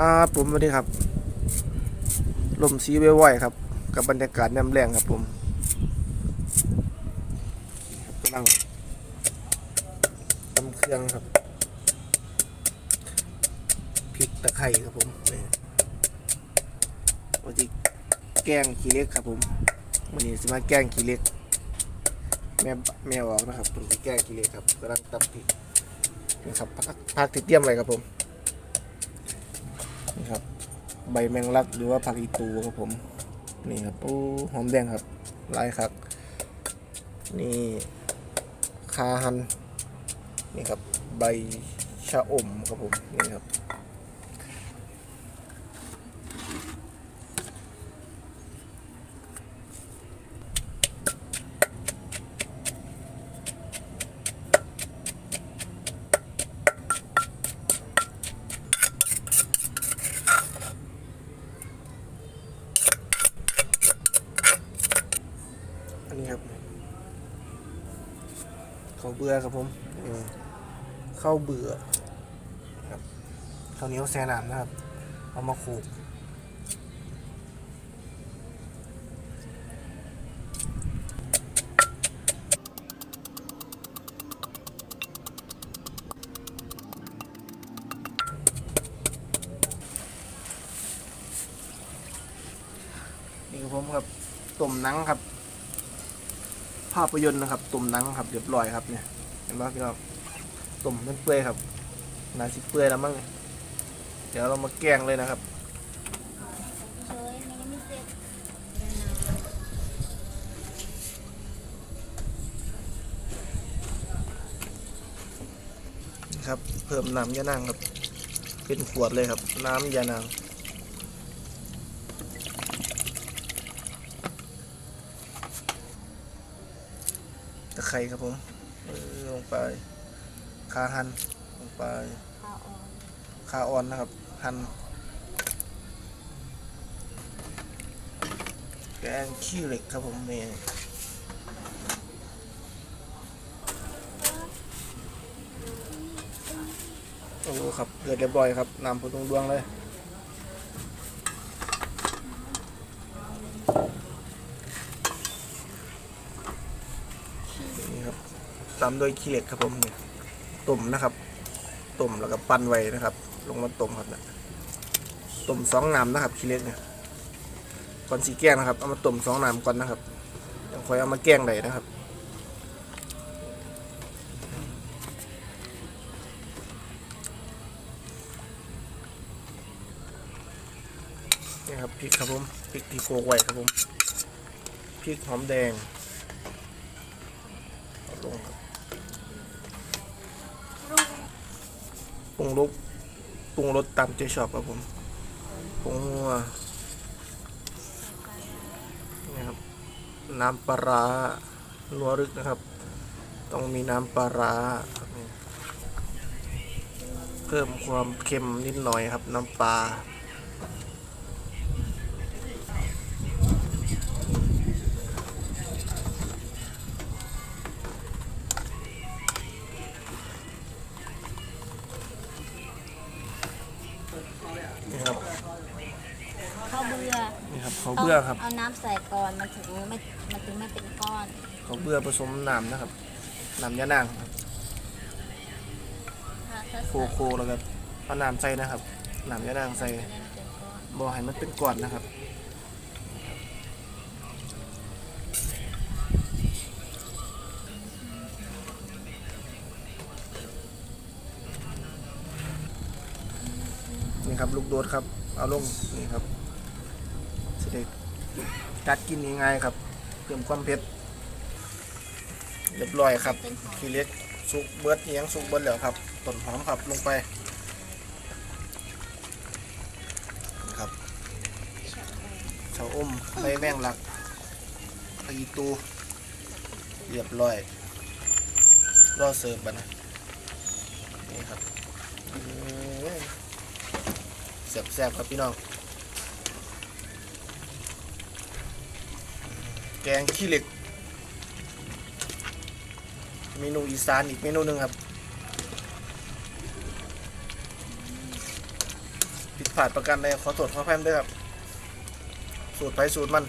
ครับผมวัสดีครับ ลมสีไว้ๆครับ กับบรรยากาศแนมแรงครับผมกำลังตำเครื่องครับพริกตะไคร้ครับผมนี่วันที่แกงขี้เล็กครับผมวันนี้จะมาแกงขี้เล็ก แม่แม่ออกนะครับเป็นที่แกงขี้เล็กครับกำลังตำพริกนี่ครับพักพักที่เตรียมไว้ครับผม ครับ ใบแมงลักหรือว่าผักอีตูครับผมนี่ครับโอ้หอมแดงครับลายครับนี่คาฮันนี่ครับใบชะอมครับผมนี่ครับ ข้าวเบื่อครับผมอืมข้าวเบื่อครับข้าวเหนียวแซน้ำนะครับ เอามาขลกนี่ครับผมครับต้มนังครับ ภาพยนตร์นะครับต้มหนังครับเรียบร้อยครับเนี่ยเห็นไหมพี่น้องต้มมันเปื่อยครับนาสิเปื่อยแล้วมั้งเดี๋ยวเรามาแกงเลยนะครับครับเพิ่มน้ำยานางครับ เป็นขวดเลยครับ น้ำยานาง ตะไคร้ครับผมลงไปคาหันลงไปข้าอ่อนคาออนนะครับ หันแกงขี้เหล็กครับผมนี่โอ้ครับเดือดเรียบร้อยครับนำผุดวงดวงเลย นี่ครับ ตามด้วยขี้เหล็กครับผมเนี่ยต้มนะครับต้มแล้วก็ปั้นไว้นะครับ ลงมาต้มครับนะต้มสองน้ำนะครับขี้เหล็กเนี่ยก่อนสีแกงนะครับเอามาต้มสองน้ำก่อนนะครับยังค่อยเอามาแกงได้นะครับนี่ครับพริกครับผมพริกที่โขลกไว้ครับผมพริกหอมแดงลงครับ รุงรสปรุงรสตามใจชอบครับผมผงหัวนะครับน้ำปลาร้านัวรึกนะครับ ต้องมีน้ำปลาร้าเพิ่มความเค็มนิดหน่อยครับน้ำปลา เขาวเบื่อครับ เอาน้ำใส่ก่อนมันถึงไม่มันถึงไม่เป็นก้อนเขาวเบื่อผสมน้ำนะครับน้ำยานางครับถ้าถ้าโคใส่โคแล้วก็เอาน้ำใส่นะครับน้ำยานางใส่จะได้ไม่เป็นก้อนบ่ให้มันเป็นก้อนนะครับ นี่ครับลูกโดดครับ เอาลงนี่ครับสิเด็ กัดกินง่ายๆครับเพิ่มความเผ็ดเรียบร้อยครับเป็นหอมขี้เล็กสุกเบิดเอียงสุกเบิดแล้วครับต้นหอมครับลงไปนี่ครับชาอมใบแมงลักผักอีตูเรียบร้อยรอเสิร์ฟบัดนะนี่ครับเสียบแซ่บๆครับพี่น้อง แกงขี้เหล็ก เมนูอีสานอีกเมนูหนึ่งครับพริกผาดประกันใดขอโทษขอแพมด้วยครับ สูตรไปสูตรมัน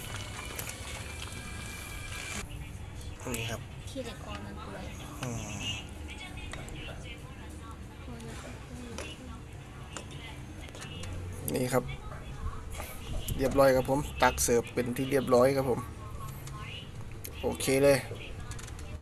นี่ครับขี้เหล็กอ่อนมันเปื่อยอืมนี่ครับ เรียบร้อยครับผม ตักเสิร์ฟเป็นที่เรียบร้อยครับผม โอเคเลย